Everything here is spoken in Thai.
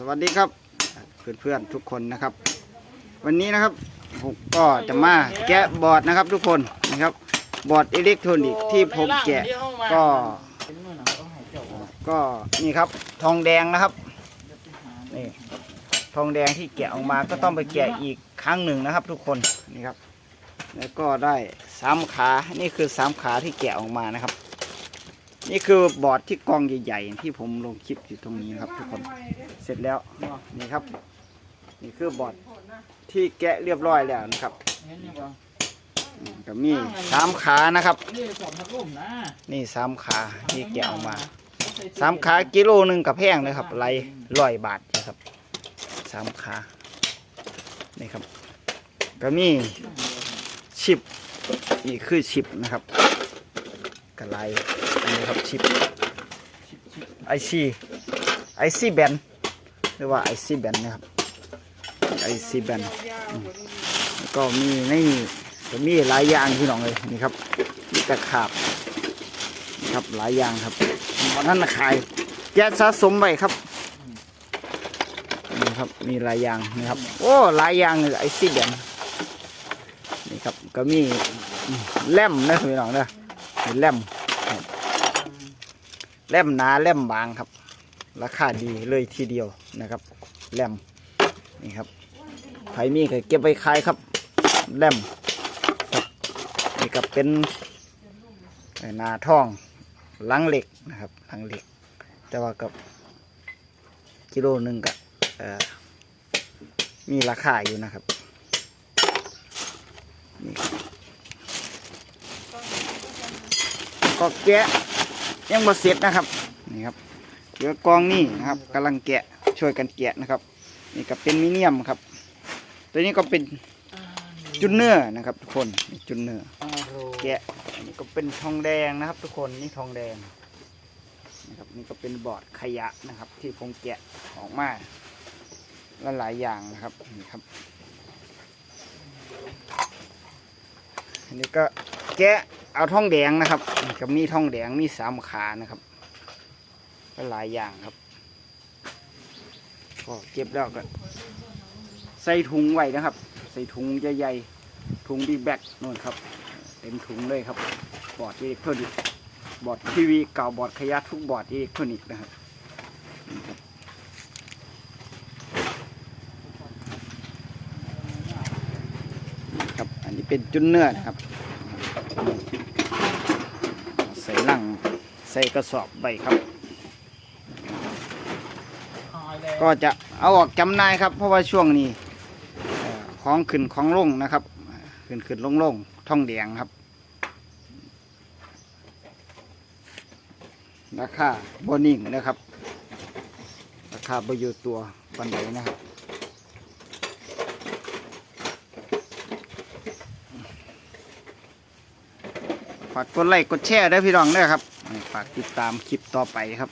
สวัสดีครับเพื่อนเพื่อนๆทุกคนนะครับ วันนี้นะครับผมก็จะมาแกะบอร์ดนะครับทุกคนนะครับ บอร์ดอิเล็กทรอนิกส์ที่ผมแกะก็ก็นี่ครับทองแดงนะครับนี่ทองแดงที่แกะออกมาก็ต้องไปแกะอีกครั้งหนึ่งนะครับ ทุกคนนี่ครับ แล้วก็ได้สามขานี่คือสามขาที่แกะออกมานะครับ นี่คือบอร์ดที่กองใหญ่ๆที่ผมลงคลิปอยู่ตรงนี้ครับ ทุกคนเสร็จแล้วนี่ครับ นี่คือบอร์ดที่แกะเรียบร้อยแล้วนะครับอืมก็มีสามขานะครับนี่สองพัดลมนะนี่สามขาที่แกะออกมาสามขากิโลหนึ่งกับแพงเลยครับไรร้อยบาทนะครับสามขานี่ครับก็มีชิปนี่คือชิปนะครับ กระไรอันนี้ครับชิปไอซีไอซีแบนหรือว่าไอซีแบนนะครับไอซีแบนก็มีนี่ก็มีหลายอย่างพี่น้องเลยนี่ครับมีตะขาบครับหลายอย่างครับตอนนั้นขายแก๊สสะสมไว้ครับนี่ครับมีหลายอย่างนี่ครับโอ้หลายอย่างไอซีแดงนี่ครับก็มีแล่มนะพี่น้อง เด้อมีแล่มแล่มหนาแล่มบางครับ ราคาดีเลยทีเดียวนะครับ แล่มนี่ครับใครมีก็เก็บไปขายครับ แล่มครับนี่ก็เป็นนาท่องลังเหล็กนะครับลังเหล็ก แต่ว่ากับกิโลหนึ่งก็เอ่อมีราคาอยู่นะครับนี่ครับ ก็แกะยังบ่เสร็จนะครับนี่ครับเหลือกองนี่นะครับกำลังแกะช่วยกันแกะนะครับ นี่ก็เป็นมิเนียมครับ ตัวนี้ก็เป็นจุนเนื้อนะครับ ทุกคนนี่จุนเนื้อแกะอันนี้ก็เป็นทองแดงนะครับ ทุกคนนี่ทองแดงนะครับนี่ก็เป็นบอร์ดขยะนะครับ ที่ผมแกะออกมาและหลายอย่างนะครับนี่ครับอันนี้ก็แกะ เอาท่องแดงนะครับนี่ก็มีทองแดงมีสามขานะครับและหลายอย่างครับก็เก็บแล้วก็ใส่ถุงไว้นะครับ ใส่ถุงใหญ่ๆถุงบีแบกนู่นครับ เต็มถุงเลยครับ บอร์ดอิเล็กทรอนิกส์บอร์ดทีวีเก่าบอร์ดขยะทุกบอร์ดอิเล็กทรอนิกส์นะครับครับ อันนี้เป็นจุนเนื้อนะครับ ใส่ลังใส่กระสอบใบครับ ก็จะเอาออกจำหน่ายครับ เพราะว่าช่วงนี้เอ่อของขึ้นของลงนะครับ ขึ้นขึ้นลงลงท่องแดงครับราคาบนิ่งนะครับ ราคาบอยู่ตัวปันใดนะครับ ฝากกดไลค์กดแชร์ด้วยพี่น้องด้วยครับฝากติดตามคลิปต่อไปครับ